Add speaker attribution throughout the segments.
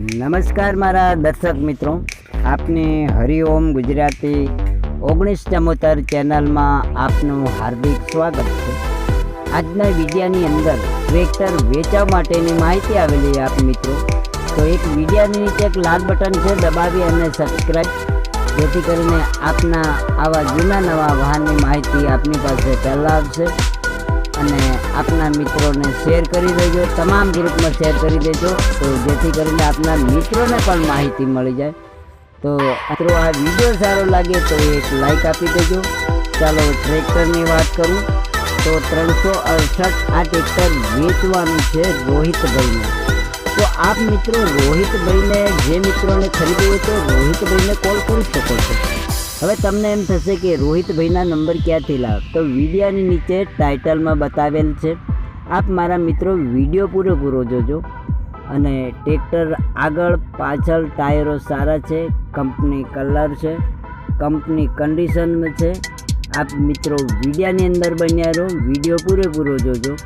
Speaker 1: નમસ્કાર મારા દર્શક મિત્રો. આપને હરિઓમ ગુજરાતી ઓગણીસ ચમોતર ચેનલમાં આપનું હાર્દિક સ્વાગત છે. આજના વિડીયાની અંદર ટ્રેક્ટર વેચવા માટેની માહિતી આવેલી આપ મિત્રો. તો એક વિડીયાની નીચે એક લાલ બટન છે, દબાવી અને સબસ્ક્રાઈબ જેથી કરીને આપના આવા જૂના નવા વાહનની માહિતી આપની પાસે પહેલાં આવશે. અને આપના મિત્રોને શેર કરી દેજો, તમામ ગ્રુપમાં શેર કરી દેજો, તો જેથી કરીને આપના મિત્રોને પણ માહિતી મળી જાય. તો મિત્રો, આ વીડિયો સારો લાગે તો એક લાઈક આપી દેજો. ચાલો ટ્રેક્ટરની વાત કરું. તો ત્રણસો અડસઠ આ ટ્રેક્ટર વેચવાનું છે રોહિતભાઈને. તો આપ મિત્રો રોહિતભાઈને, જે મિત્રોને ખરીદવું હોય તો રોહિતભાઈને કોલ કરી શકો છો. હવે તમને એમ થશે કે રોહિતભાઈના નંબર ક્યાંથી લાવ? તો વિડીયાની નીચે ટાઇટલમાં બતાવેલ છે. આપ મારા મિત્રો વીડિયો પૂરેપૂરો જોજો. અને ટ્રેક્ટર આગળ પાછળ ટાયરો સારા છે, કંપની કલર છે, કંપની કન્ડિશનમાં છે. આપ મિત્રો વિડીયાની અંદર બન્યા રહો, વીડિયો પૂરેપૂરો જોજો.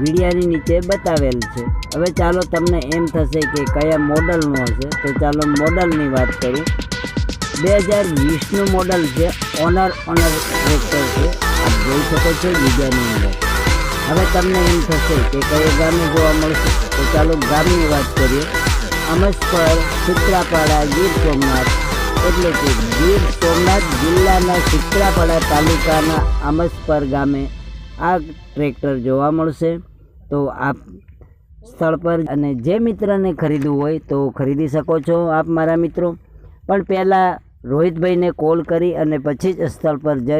Speaker 1: વિડીયાની નીચે બતાવેલ છે. હવે ચાલો તમને એમ થશે કે કયા મોડલનું હશે. તો ચાલો મોડલની વાત કરું બે હજાર વીસનું મોડલ છે. ઓનર ઓનર ટ્રેક્ટર છે. આપ જોઈ શકો છો બીજાની અંદર હવે તમને એમ થશે કે કયો ગામે જોવા મળશે? તો ચાલો ગામની વાત કરીએ. અમસ્પર સુત્રાપાડા ગીર સોમનાથ. એટલે કે ગીર સોમનાથ જિલ્લાના સુત્રાપાડા તાલુકાના અમસ્પર ગામે આ ટ્રેક્ટર જોવા મળશે. તો આપ સ્થળ પર અને જે મિત્રને ખરીદવું હોય તો ખરીદી શકો છો આપ, મારા મિત્રો. પણ પહેલાં રોહિતભાઈને કોલ કરી અને પછી જ સ્થળ પર જઈ